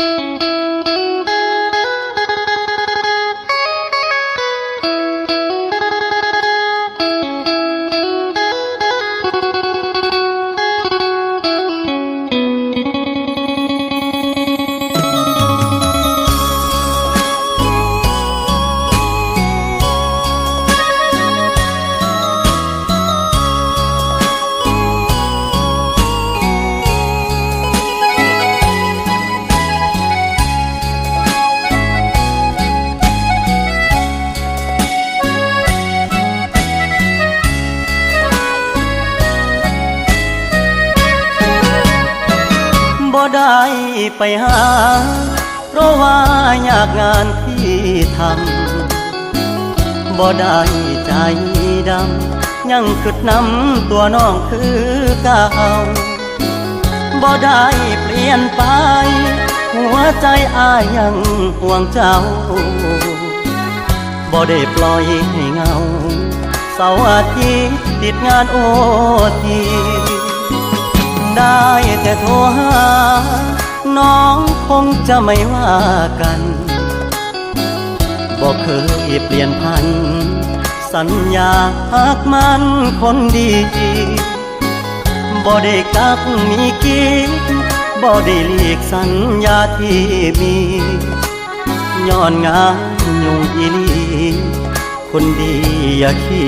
Música บ่ได้ไปหา เพราะว่าอยากงานที่ทำบ่ได้ใจดำ ยังคิดนำตัวน้องคือเก่าบ่ได้เปลี่ยนไป หัวใจอายยังห่วงเจ้าบ่ได้ปล่อยให้เงา เสาร์อาทิตย์ติดงานโอที ได้แต่โทรหา น้องคงจะไม่ว่ากัน บอกเคยเปลี่ยนพัน สัญญาหากมันคนดีบ่ได้กักมีกินบ่ได้ลีกสัญญาที่มีย้อนงานยุ่งอีหลีคนดีอย่าเครี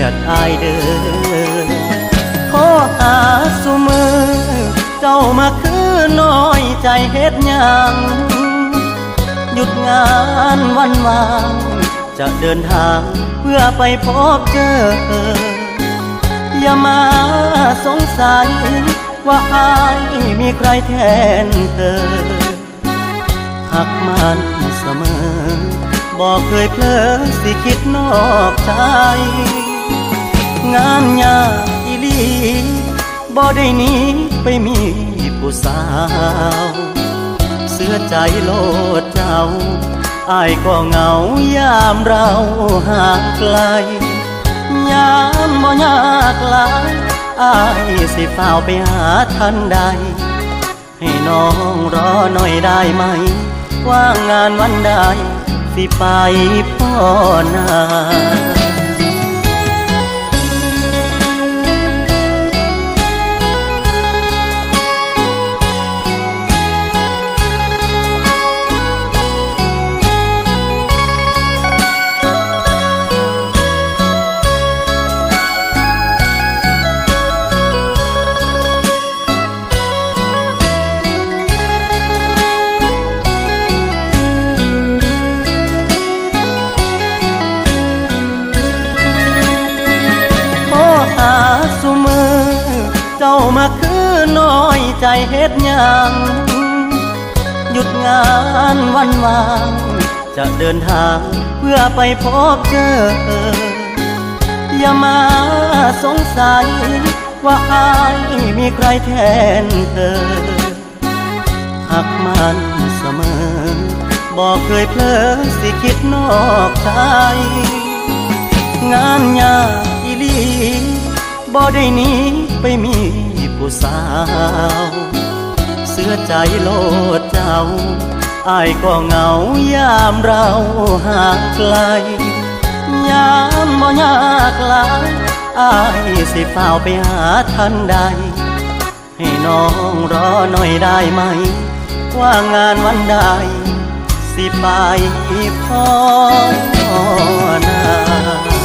ยดอายเด้อ ขอหาสุมือ เจ้ามาคือน้อยใจเฮ็ดยังหยุดงานวันวางจะเดินทางเพื่อไปพบเจอ อย่ามาสงสัย ว่าอายมีใครแทนเธอหักมันเสมอ บอกเคยเพลอสิคิดนอกใจ งานยาก บ่ได้หนี้ไปมีผู้สาว เสื้อใจโลดเจ้าอายก็เหงายามเราห่างไกล ยามบ่ยากลายอายสิเฝ้าวไปหาทันใด ให้น้องรอหน่อยได้ไหม ว่างงานวันใดสิไปพ่อนา เฮ็ดหยังหยุดงานวันวางจะเดินทางเพื่อไปพบเจอ อย่ามาสงสัยว่าอายมีใครแทนเธอหักมันเสมอ บอกเคยเพลอสิคิดนอกใจ งานยากอีลีบ่ได้นี้ไปมี ผู้สาว เสื้อใจโลดเจ้าอายก็เหงายามเราห่างไกล ยามบ่ยากลายอายสิเฝ้าไปหาทันใด ให้น้องรอหน่อยได้ไหม ว่างานวันใด สิไปพอนา